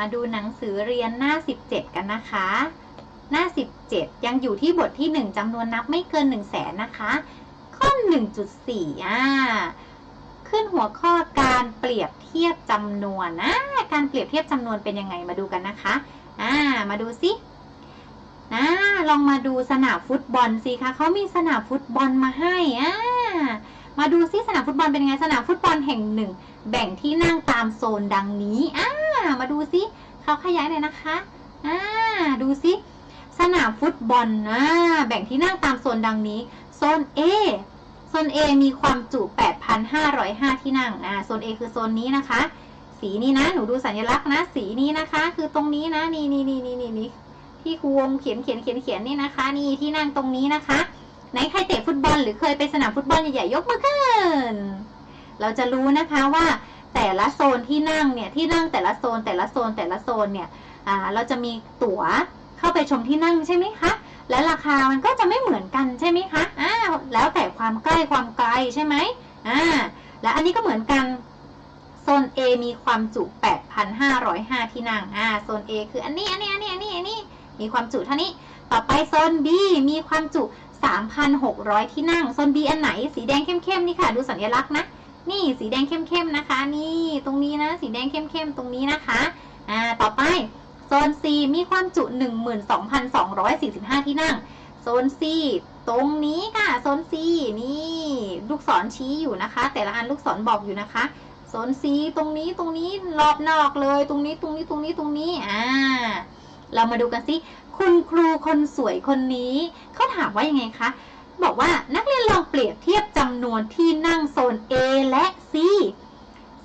มาดูหนังสือเรียนหน้า 17 กันนะคะ หน้า 17 ยังอยู่ที่บทที่ 1จำนวนนับไม่เกิน1 0 0 0 0แสนนะคะ ข้อ 1.4อ่าขึ้นหัวข้อการเปรียบเทียบจำนวนนะการเปรียบเทียบจำนวนเป็นยังไงมาดูกันนะคะอ่ามาดูสินะลองมาดูสนามฟุตบอลสิคะเขามีสนามฟุตบอลมาให้อ่ามาดูซิสนามฟุตบอลเป็นยังไงสนามฟุตบอลแห่งหนึ่ง แบ่งที่นั่งตามโซนดังนี้อ่า มาดูซิเขาขยายหน่อยนะคะอ่าดูซิสนามฟุตบอลอ่าแบ่งที่นั่งตามโซนดังนี้โซน A โซน A มีความจุ 8,505 ที่นั่งอ่าโซน A คือโซนนี้นะคะ สีนี้นะ หนูดูสัญลักษณ์นะ สีนี้นะคะ คือตรงนี้นะ นี่นี่นี่นี่นี่นี่ที่ครูวงเขียนเขียนเขียนเขียนนี่นะคะ นี่ที่นั่งตรงนี้นะคะ ไหนใครเตะฟุตบอลหรือเคยไปสนามฟุตบอลใหญ่ๆยกมือขึ้น เราจะรู้นะคะว่า แต่ละโซนที่นั่งเนี่ยที่นั่งแต่ละโซนแต่ละโซนแต่ละโซนเนี่ยอ่าเราจะมีตั๋วเข้าไปชมที่นั่งใช่ไหมคะและราคามันก็จะไม่เหมือนกันใช่ไหมคะอ่าแล้วแต่ความใกล้ความไกลใช่ไหมอ่าและอันนี้ก็เหมือนกันโซน A มีความจุ 8,505 ที่นั่งอ่าโซน A คืออันนี้อันนี้อันนี้อันนี้อันนี้มีความจุเท่านี้ต่อไปโซน B มีความจุ 3,600 ที่นั่ง โซน B อันไหน สีแดงเข้มๆ นี่ค่ะ ดูสัญลักษณ์นะ นี่สีแดงเข้มๆนะคะ นี่ตรงนี้นะสีแดงเข้มๆตรงนี้นะคะอ่าต่อไปโซน C มีความจุ 12,245 ที่นั่งโซน C ตรงนี้ค่ะโซน C นี่ลูกศรชี้อยู่นะคะ แต่ละอันลูกศรบอกอยู่นะคะโซน C ตรงนี้ตรงนี้รอบนอกเลย ตรงนี้ตรงนี้ตรงนี้ตรงนี้อ่าเรามาดูกันสิคุณครูคนสวยคนนี้เขาถามว่ายังไงคะ บอกว่านักเรียนลองเปรียบเทียบจำนวนที่นั่งโซน A และ C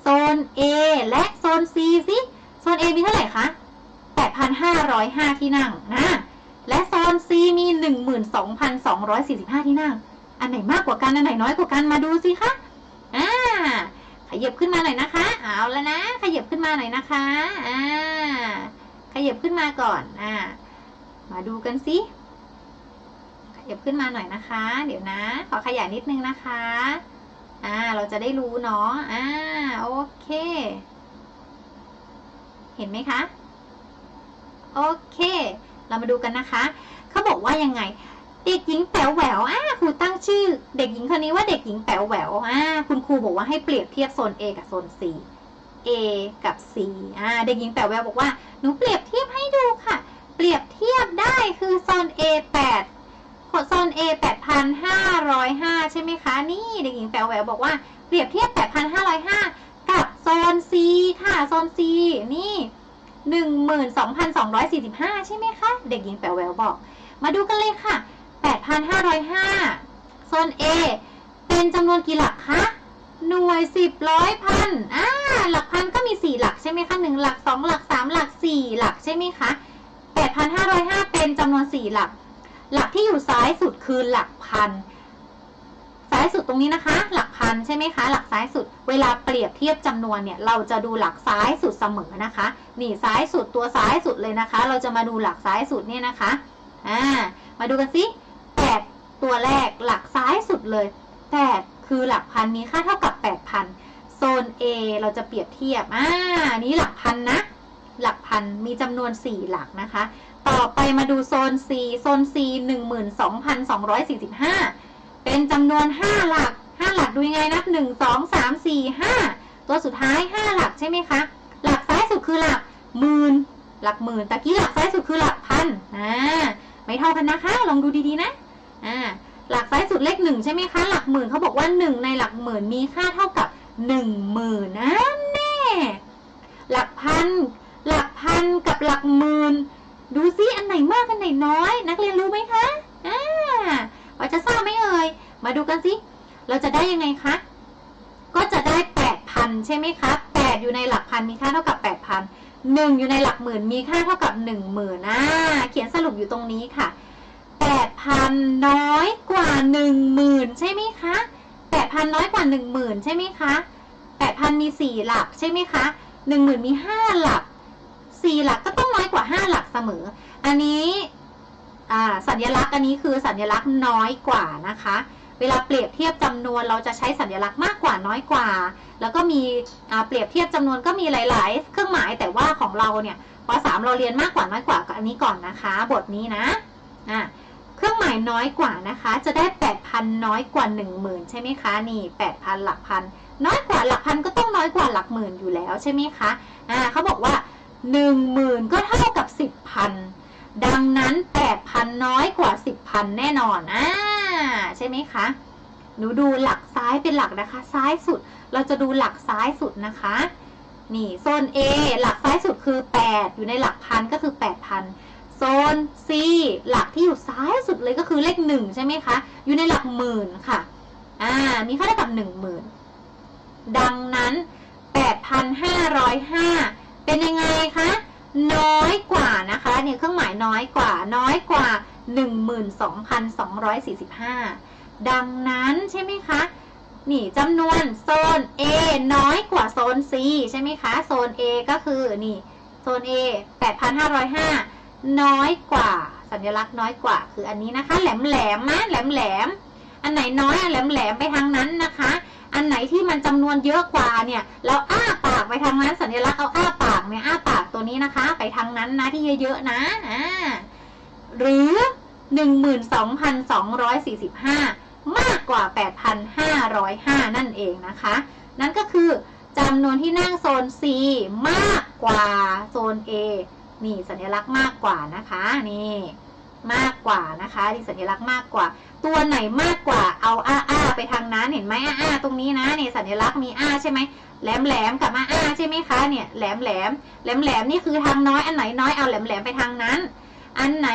โซน A และโซน C สิโซน A มีเท่าไหร่คะ 8,505 ที่นั่งนะและโซน C มี 12,245 ที่นั่ง อันไหนมากกว่ากัน อันไหนน้อยกว่ากัน มาดูสิคะ อ่า ขยับขึ้นมาหน่อยนะคะ เอาแล้วนะ ขยับขึ้นมาหน่อยนะคะ อ่า ขยับขึ้นมาก่อน อ่า มาดูกันสิ ขยับขึ้นมาหน่อยนะคะ เดี๋ยวนะ ขอขยายนิดนึงนะคะ อ่า เราจะได้รู้เนาะ อ่า โอเค เห็นไหมคะ โอเค เรามาดูกันนะคะ เขาบอกว่ายังไง เด็กหญิงแป๋วแหววอ่าครูตั้งชื่อ เด็กหญิงคนนี้ว่าเด็กหญิงแป๋วแหววอ่า คุณครูบอกว่าให้เปรียบเทียบโซน A กับโซน C A กับ C อ่า เด็กหญิงแป๋วแหววบอกว่า หนูเปรียบเทียบให้ดูค่ะ เปรียบเทียบได้คือโซน A 8โซน A 8,505 ใช่ไหมคะ นี่เด็กหญิงแป๋วแหววบอกว่าเปรียบเทียบ 8,505 กับโซน C ค่ะ โซน C นี่ 12,245 ใช่ไหมคะ เด็กหญิงแป๋วแหววบอก มาดูกันเลยค่ะ 8,505 โซน A เป็นจำนวนกี่หลักคะหน่วยสิบร้อยพันอ่าหลักพันก็มีสี่หลักใช่ไหมคะหนึ่งหลักสองหลักสามหลักสี่หลักใช่ไหมคะ8,505เป็นจำนวนสี่หลัก หลักที่อยู่ซ้ายสุดคือหลักพัน ซ้ายสุดตรงนี้นะคะ หลักพันใช่ไหมคะ หลักซ้ายสุด เวลาเปรียบเทียบจำนวนเนี่ย เราจะดูหลักซ้ายสุดเสมอนะคะ นี่ซ้ายสุดตัวซ้ายสุดเลยนะคะ เราจะมาดูหลักซ้ายสุดเนี่ยนะคะ อ่า มาดูกันสิแปดตัวแรกหลักซ้ายสุดเลยแปดคือหลักพันมีค่าเท่ากับแปดพันโซน A เราจะเปรียบเทียบ อ่า นี้หลักพันนะ หลักพันมีจำนวนสี่หลักนะคะ ต่อไปมาดูโซน C โซน C 12,245 เป็นจำนวน 5 หลัก 5 หลักดูยังไงนับ 1 2 3 4 5 ตัวสุดท้าย 5 หลักใช่ไหมคะ หลักซ้ายสุดคือหลักหมื่นหลักหมื่นตะกี้หลักซ้ายสุดคือหลักพันอ่าไม่เท่ากันนะคะ ลองดูดีๆนะอ่าหลักซ้ายสุดเลขหนึ่งใช่ไหมคะ หลักหมื่นเขาบอกว่าหนึ่งในหลักหมื่นมีค่าเท่ากับหนึ่งหมื่นนะแน่หลักพัน พันกับหลักหมื่น ดูซิอันไหนมากอันไหนน้อย นักเรียนรู้ไหมคะอ่าพอจะทราบไหมเอ่ย มาดูกันสิ เราจะได้ยังไงคะ ก็จะได้แปดพันใช่ไหมคะแปดอยู่ในหลักพันมีค่าเท่ากับแปดพันหนึ่งอยู่ในหลักหมื่นมีค่าเท่ากับหนึ่งหมื่นอ่าเขียนสรุปอยู่ตรงนี้ค่ะแปดพันน้อยกว่าหนึ่งหมื่นใช่ไหมคะแปดพันน้อยกว่าหนึ่งหมื่นใช่ไหมคะแปดพันมีสี่หลักใช่ไหมคะหนึ่งหมื่นมีห้าหลัก สี่หลักก็ต้องน้อยกว่าห้าหลักเสมอ อันนี้สัญลักษณ์อันนี้คือสัญลักษณ์น้อยกว่านะคะ เวลาเปรียบเทียบจำนวนเราจะใช้สัญลักษณ์มากกว่าน้อยกว่า แล้วก็มีเปรียบเทียบจำนวนก็มีหลาย ๆ เครื่องหมายแต่ว่าของเราเนี่ยป .3 เราเรียนมากกว่าน้อยกว่ากับอันนี้ก่อนนะคะ บทนี้นะอะเครื่องหมายน้อยกว่านะคะ จะได้ 8,000 น้อยกว่า 10,000 ใช่ไหมคะ นี่ 8,000 หลักพัน น้อยกว่าหลักพันก็ต้องน้อยกว่าหลักหมื่นอยู่แล้วใช่ไหมคะ อ่าเขาบอกว่า 10,000ก็เท่ากับ10,000ดังนั้น8,000น้อยกว่า10,000แน่นอนอ่าใช่ไหมคะ หนูดูหลักซ้ายเป็นหลักนะคะ ซ้ายสุดเราจะดูหลักซ้ายสุดนะคะ นี่โซน A หลักซ้ายสุดคือ 8 อยู่ในหลักพันก็คือ 8,000 โซน C หลักที่อยู่ซ้ายสุดเลยก็คือเลข 1 ใช่ไหมคะ อยู่ในหลักหมื่นค่ะ อ่า มีค่าเท่ากับ 10,000 ดังนั้น 8,505 เป็นยังไงคะ น้อยกว่านะคะเนี่ยเครื่องหมายน้อยกว่า น้อยกว่า 12,245 ดังนั้นใช่ไหมคะนี่จำนวนโซน A น้อยกว่าโซน C ใช่ไหมคะ โซน A ก็คือนี่โซน A 8,505 น้อยกว่า สัญลักษณ์น้อยกว่า คืออันนี้นะคะ แหลมแหลมนะแหลมแหลมอันไหนน้อยอันแหลมแหลมไปทางนั้นนะคะ อันไหนที่มันจำนวนเยอะกว่าเนี่ยเราอ้าปากไปทางนั้นสัญลักษณ์เอาอ้าปากเนี่ยอ้าปากตัวนี้นะคะ ไปทางนั้นนะที่เยอะๆนะอ่าหรือ 12,245 มากกว่า 8,505 นั่นเองนะคะ นั่นก็คือจำนวนที่นั่งโซน C มากกว่าโซน A นี่สัญลักษณ์มากกว่านะคะนี่ มากกว่านะคะที่สัญลักษณ์มากกว่า ตัวไหนมากกว่าเอาอ้าอ้าไปทางนั้นเห็นไหมอ้าอ้าตรงนี้นะเนี่ยสัญลักษณ์มีอ้าใช่ไหมแหลมแหลมกับอ้าอ้าใช่ไหมคะเนี่ยแหลมแหลมแหลมแหลมนี่คือทางน้อยอันไหนน้อยเอาแหลมแหลมไปทางนั้น อันไหน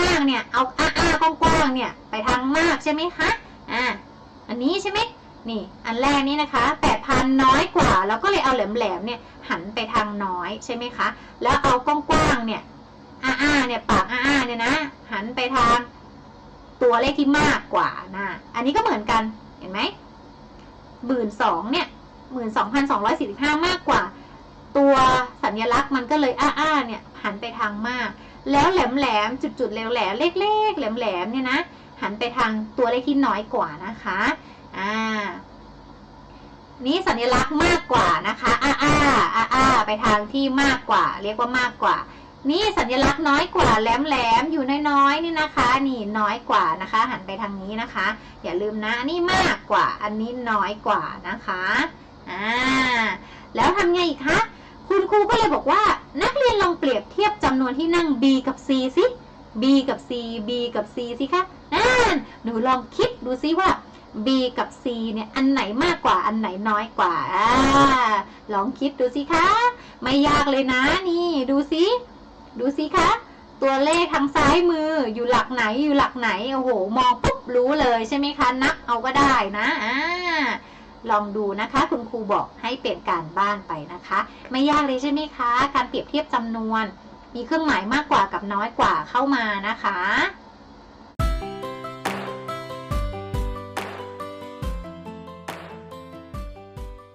มากๆเนี่ยเอาอ้าอ้ากว้างๆเนี่ยไปทางมากใช่ไหมคะอ่าอันนี้ใช่ไหมนี่อันแรกนี่นะคะ8,000น้อยกว่าเราก็เลยเอาแหลมๆเนี่ยหันไปทางน้อยใช่ไหมคะแล้วเอากว้างๆเนี่ย อ้าอ้าเนี่ยปากอ้าอ้าเนี่ยนะ หันไปทางตัวเลขที่มากกว่านะ อันนี้ก็เหมือนกันเห็นไหมหมื่นสองเนี่ยหมื่นสองพันสองร้อยสี่สิบห้ามากกว่า ตัวสัญลักษณ์มันก็เลยอ้าอ้าเนี่ยหันไปทางมาก แล้วแหลมแหลมจุดจุดแหลมแหลมเล็กๆแหลมแหลมเนี่ยนะหันไปทางตัวเลขที่น้อยกว่านะคะอ่านี่สัญลักษณ์มากกว่านะคะอ้าอ้าอ้าอ้าไปทางที่มากกว่า เรียกว่ามากกว่า นี่สัญลักษณ์น้อยกว่าแหลมแหลมๆอยู่น้อยๆนี่นะคะ นี่น้อยกว่านะคะ หันไปทางนี้นะคะ อย่าลืมนะนนี้มากกว่า อันนี้น้อยกว่านะคะอ่าแล้วทำไงอีกคะคุณครูก็เลยบอกว่า นักเรียนลองเปรียบเทียบจำนวนที่นั่ง B กับ C สิ B กับ C B กับ C สิคะนั่นหนูลองคิดดูซิว่า B กับ C เนี่ยอันไหนมากกว่าอันไหนน้อยกว่าอ่าลองคิดดูสิคะ ไม่ยากเลยนะนี่ดูสิ ดูสิคะ ตัวเลขทางซ้ายมืออยู่หลักไหนอยู่หลักไหน โอ้โห มองปุ๊บรู้เลยใช่ไหมคะ นับเอาก็ได้นะอ่าลองดูนะคะ คุณครูบอกให้เปลี่ยนการบ้านไปนะคะ ไม่ยากเลยใช่ไหมคะ การเปรียบเทียบจำนวน มีเครื่องหมายมากกว่ากับน้อยกว่าเข้ามานะคะ